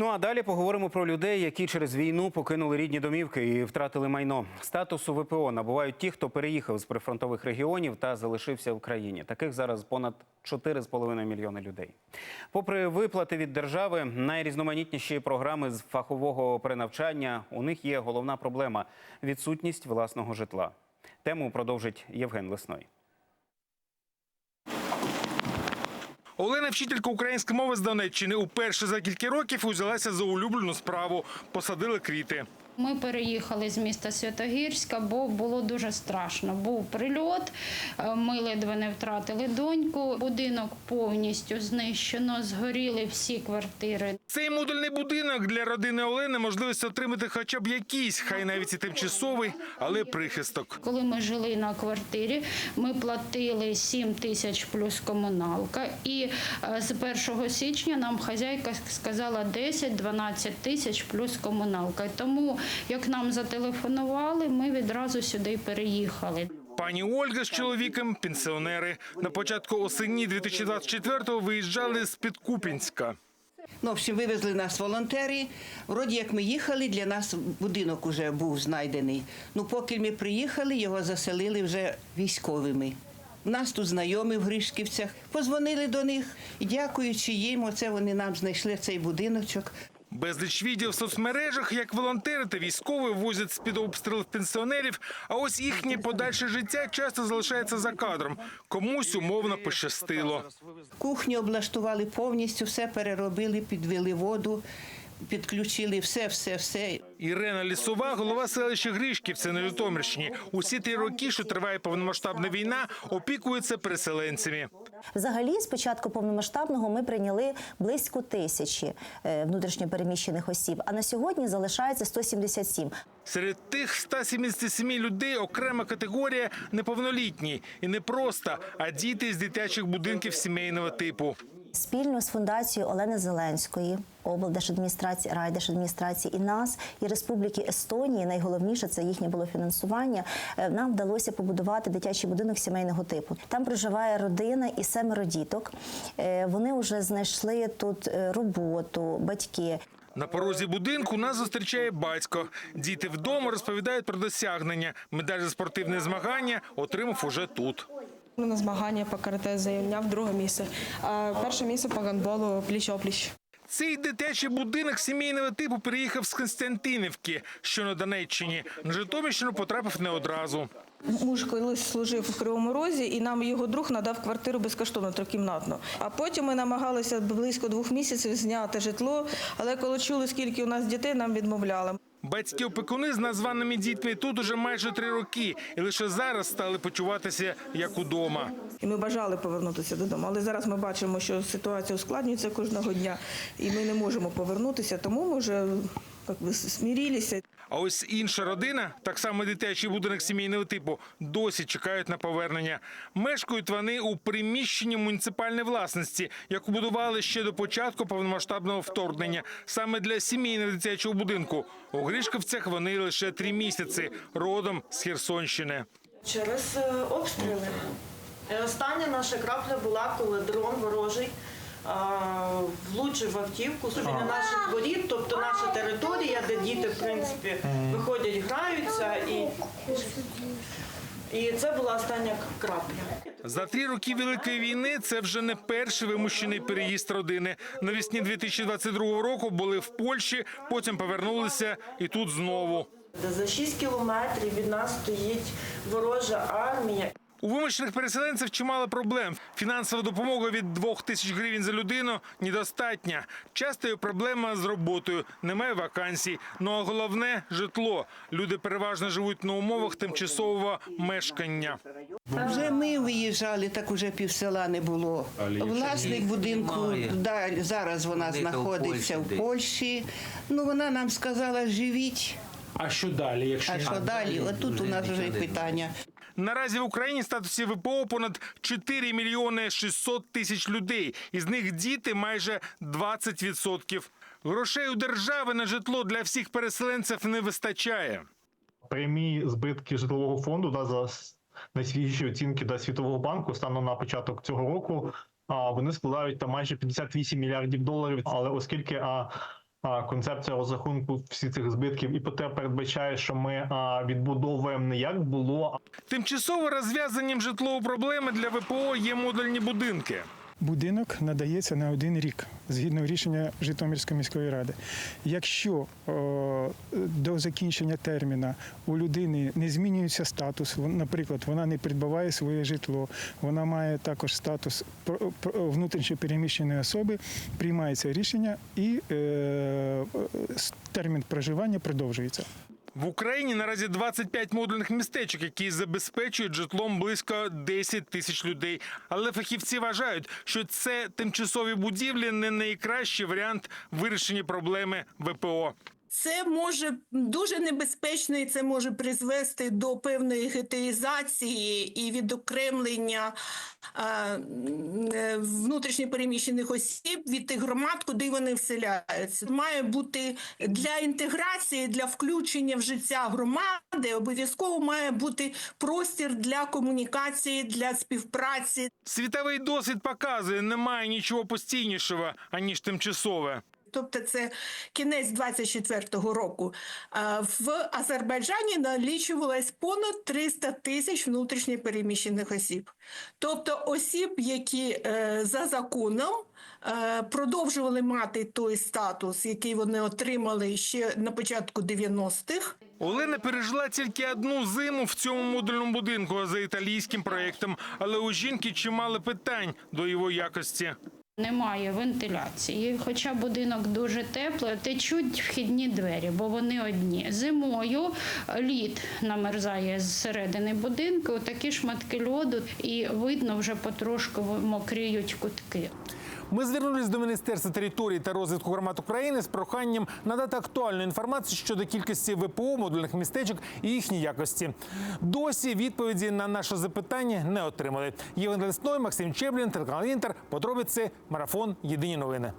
Ну а далі поговоримо про людей, які через війну покинули рідні домівки і втратили майно. Статусу ВПО набувають ті, хто переїхав з прифронтових регіонів та залишився в країні. Таких зараз понад 4,5 мільйони людей. Попри виплати від держави, найрізноманітніші програми з фахового перенавчання. У них є головна проблема відсутність власного житла. Тему продовжить Євген Лесной. Олена, вчителька української мови з Донеччини, уперше за кілька років узялася за улюблену справу. Посадили квіти. Ми переїхали з міста Святогірська, бо було дуже страшно. Був прильот, е, ми ледве не втратили доньку. Будинок повністю знищено, згоріли всі квартири. Цей модульний будинок для родини Олени можливість отримати хоча б якийсь, хай навіть і тимчасовий, але прихисток. Коли ми жили на квартирі, ми платили 7 тисяч плюс комуналка. І е, з 1 січня нам хазяйка сказала 10-12 тисяч плюс комуналка. Тому, як нам зателефонували, ми відразу сюди переїхали. Пані Ольга з чоловіком пенсіонери. На початку осені 2024-го виїжджали з Підкупінська. Ну, в общем, вивезли нас волонтери. Вроді як ми їхали, для нас будинок вже був знайдений. Ну, поки ми приїхали, його заселили вже військовими. У нас тут знайомі в Гришківцях. Позвонили до них і дякуючи їм, оце вони нам знайшли цей будиночок. Безліч відео в соцмережах, як волонтери та військові возять з-під обстрілів пенсіонерів, а ось їхнє подальше життя часто залишається за кадром. Комусь умовно пощастило. Кухню облаштували повністю, все переробили, підвели воду, підключили все, все, все. Ірена Лісова, голова селища Гришківці на Житомирщині. Усі ті роки, що триває повномасштабна війна, опікується переселенцями. Взагалі, з початку повномасштабного ми прийняли близько тисячі е, внутрішньопереміщених осіб, а на сьогодні залишається 177. Серед тих 177 людей окрема категорія неповнолітні і не просто, а діти з дитячих будинків сімейного типу. Спільно з фундацією Олени Зеленської, облдержадміністрації, райдержадміністрації і нас, і Республіки Естонії, найголовніше це їхнє було фінансування. е, Нам вдалося побудувати дитячий будинок сімейного типу. Там проживає родина і семеро діток. Е, Вони вже знайшли тут е, роботу, батьки. На порозі будинку нас зустрічає батько. Діти вдома розповідають про досягнення. Медаль за спортивне змагання отримав уже тут. На змагання по карате зайняв друге місце. А перше місце по гандболу пліч-опліч. Цей дитячий будинок сімейного типу переїхав з Константинівки, що на Донеччині. На Житомирщину потрапив не одразу. Муж колись служив в Кривому Розі, і нам його друг надав квартиру безкоштовно трикімнатну. А потім ми намагалися близько двох місяців зняти житло, але коли чули, скільки у нас дітей, нам відмовляли. Батьки опікуни з названими дітьми тут уже майже три роки, і лише зараз стали почуватися як удома. І ми бажали повернутися додому. Але зараз ми бачимо, що ситуація ускладнюється кожного дня, і ми не можемо повернутися, тому ми вже як би, смирилися. А ось інша родина, так само дитячий будинок сімейного типу, досі чекають на повернення. Мешкають вони у приміщенні муніципальної власності, яку будували ще до початку повномасштабного вторгнення, саме для сімейного дитячого будинку. У Гришковцях вони лише три місяці, родом з Херсонщини. Через е, обстріли. Остання наша крапля була, коли дрон ворожий влучив в автівку собі на наших воріт, тобто наша територія, де діти, в принципі, виходять, граються, і, і це була остання крапля. За три роки великої війни це вже не перший вимушений переїзд родини. Навесні 2022 року були в Польщі, потім повернулися і тут знову. Де За 6 кілометрів від нас стоїть ворожа армія. У вимушених переселенців чимало проблем. Фінансова допомога від 2 тисяч гривень за людину недостатня. Часто є проблема з роботою, немає вакансій. Ну а головне житло. Люди переважно живуть на умовах тимчасового мешкання. Вже ми виїжджали, так уже півсела не було. Власник будинку да, зараз вона знаходиться в Польщі. Ну вона нам сказала, живіть. А що далі? Якщо А що далі? Отут у нас вже питання. Наразі в Україні статусі ВПО понад 4 мільйони 600 тисяч людей. Із них діти майже 20%. Грошей у держави на житло для всіх переселенців не вистачає. прямі збитки житлового фонду да, за найсвіжіші оцінки да, Світового банку станом на початок цього року. А вони складають там майже 58 мільярдів доларів. Але оскільки а, концепція розрахунку всіх цих збитків і потреб передбачає, що ми відбудовуємо не як було, Тимчасово розв'язанням житлової проблеми для ВПО є модульні будинки. Будинок надається на один рік згідно рішення Житомирської міської ради. Якщо е, до закінчення терміна у людини не змінюється статус, наприклад, вона не придбаває своє житло, вона має також статус внутрішньо переміщеної особи, приймається рішення і е, е, термін проживання продовжується. В Україні наразі 25 модульних містечок, які забезпечують житлом близько 10 тисяч людей. Але фахівці вважають, що це тимчасові будівлі не найкращий варіант вирішення проблеми ВПО. Це може дуже небезпечно, і це може призвести до певної гетеїзації і відокремлення внутрішньопереміщених осіб від тих громад, куди вони вселяються. Має бути для інтеграції, для включення в життя громади, обов'язково має бути простір для комунікації, для співпраці. Світовий досвід показує, немає нічого постійнішого аніж тимчасове. Тобто це кінець 24-го року. В Азербайджані налічувалось понад 300 тисяч внутрішньопереміщених осіб. Тобто осіб, які е, за законом е, продовжували мати той статус, який вони отримали ще на початку 90-х. Олена пережила тільки одну зиму в цьому модульному будинку за італійським проєктом, але у жінки чимало питань до його якості. Немає вентиляції, хоча будинок дуже теплий, течуть вхідні двері, бо вони одні. Зимою лід намерзає зсередини будинку, такі шматки льоду, і видно вже потрошку мокріють кутки. Ми звернулись до Міністерства території та розвитку громад України з проханням надати актуальну інформацію щодо кількості ВПО модульних містечок і їхньої якості. Досі відповіді на наше запитання не отримали. Євген Лесной, Максим Чеблін, телеканал Інтер. Подробиці марафон. Єдині новини.